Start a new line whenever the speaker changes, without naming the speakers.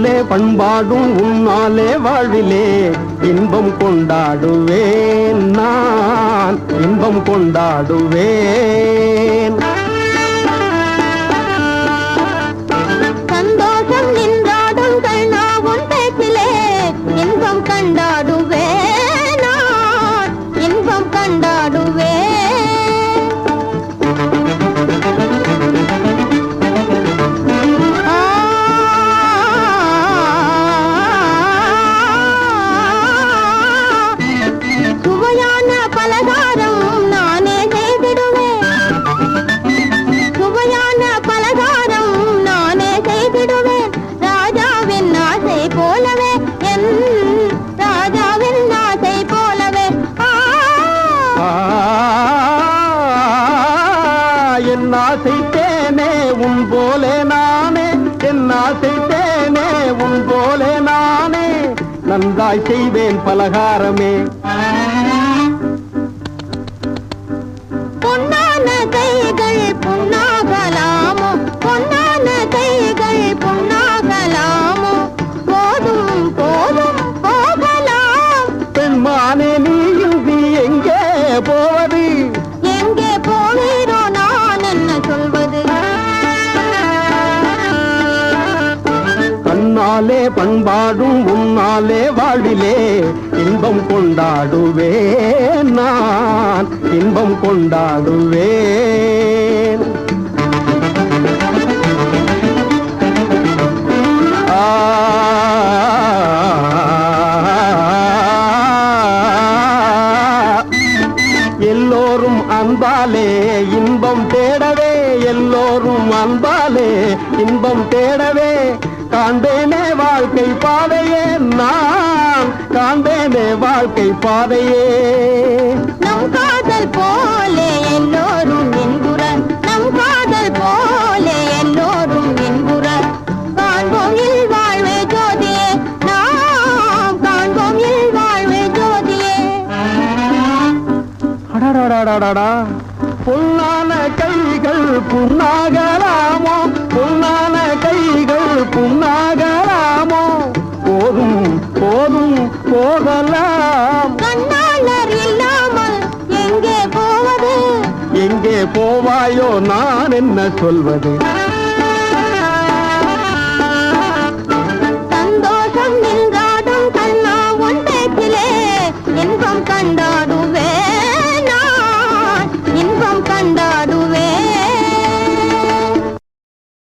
உன்னாலே பண்பாடும் உன்னாலே வாழ்விலே இன்பம் கொண்டாடுவேன் நான். இன்பம் கொண்டாடுவேன். உன் போலே நானே என் ஆசை தேனே உன் போலே நானே. நன்றாய் செய்வேன் பலகாரமே. உன்னாலே பண்பாடும் உன்னாலே வாழிலே இன்பம் கொண்டாடுவேன் நான். இன்பம் கொண்டாடுவேன். எல்லோரும் அன்பாலே இன்பம் தேடவே எல்லோரும் அன்பாலே இன்பம் தேடவே காண்பேனே வாழ்க்கை பாதையே நான் காண்பேனே வாழ்க்கை பாதையே.
நம் காதல் போலே எல்லோரும் என்புற நம் காதல் போலே எல்லோரும் என்புற காண்போம் இல் வாழ்வே ஜோதியே நாம் காண்போம் இல் வாழ்வே ஜோதியே.
அடடடடடடா. பொன்னான கைகள் புண்ணாகலாமோ? பொன்னான போகலாம்.
கண்ணாளர் இல்லாமல் எங்கே போவது?
எங்கே போவாயோ நான் என்ன சொல்வது?